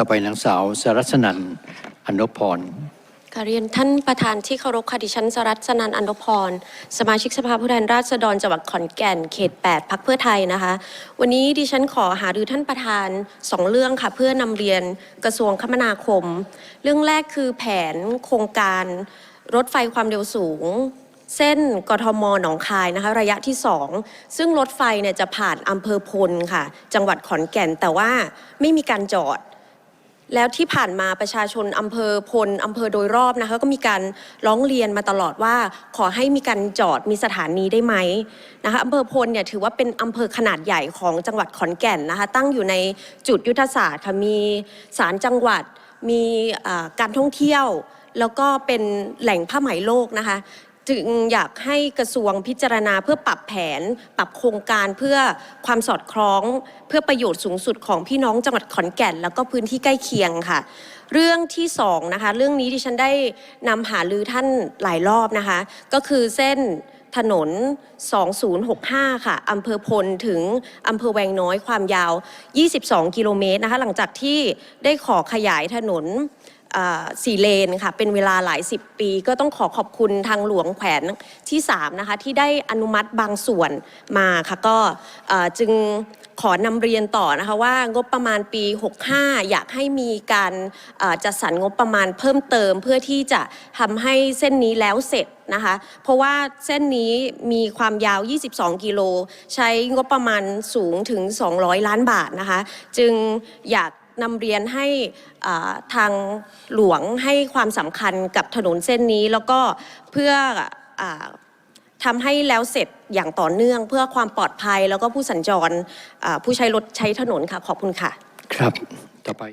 ต่อไปนางสาวสรัชนันอนุพรค่ะเรียนท่านประธานที่เคารพค่ะดิฉันสรัสนันอนดพร สมาชิกสภาผู้แทนราษฎรจังหวัดขอนแก่นเขต 8พักเพื่อไทยนะคะ วันนี้ดิฉันขอหารือท่านประธานสองเรื่องค่ะเพื่อนำเรียนกระทรวงคมนาคม เรื่องแรกคือแผนโครงการรถไฟความเร็วสูงเส้นกทมหนองคายนะคะระยะที่ 2 ซึ่งรถไฟเนี่ยจะผ่านอำเภอพลค่ะ จังหวัดขอนแก่นแต่ว่าไม่มีการจอด แล้วที่ผ่านมาประชาชนอำเภอพลอำเภอโดยรอบนะคะก็มีการร้องเรียนมาตลอดว่า ขอให้มีการจอดมีสถานีได้ไหมนะคะอำเภอพลเนี่ยถือว่าเป็นอำเภอขนาดใหญ่ของจังหวัดขอนแก่นนะคะตั้งอยู่ในจุดยุทธศาสตร์ค่ะมีศาลจังหวัดมีการท่องเที่ยว แล้วก็เป็นแหล่งผ้าไหมโลกนะคะ จึงอยากให้กระทรวงพิจารณาเพื่อปรับแผน ปรับโครงการเพื่อความสอดคล้อง เพื่อประโยชน์สูงสุดของพี่น้องจังหวัดขอนแก่น แล้วก็พื้นที่ใกล้เคียงค่ะ เรื่องที่สองนะคะเรื่องนี้ดิฉันได้นำหาลือท่านหลายรอบนะคะ ก็คือเส้นถนน 2065 ค่ะ อำเภอพลถึงอำเภอแวงน้อยความยาว 22 กิโลเมตรนะคะ หลังจากที่ได้ขอขยายถนน สี่เลนค่ะเป็นเวลาหลายสิบปี ก็ต้องขอขอบคุณทางหลวงแขวนที่3นะคะที่ได้อนุมัติบางส่วนมาค่ะก็จึงขอนำเรียนต่อนะคะว่างบประมาณปี 65 อยากให้มีการจัดสรรงบประมาณเพิ่มเติมเพื่อที่จะทำให้เส้นนี้แล้วเสร็จนะคะเพราะว่าเส้นนี้มีความยาว 22 กิโล ใช้งบประมาณสูงถึง 200 ล้านบาทนะคะ จึงอยาก นำเรียนให้ทางหลวงให้ความสำคัญกับถนนเส้นนี้ แล้วก็เพื่ออทำให้แล้วเสร็จอย่างต่อเนื่อง เพื่อความปลอดภัยแล้วก็ผู้สัญจรผู้ใช้รถใช้ถนนค่ะขอบคุณค่ะ ครับต่อไป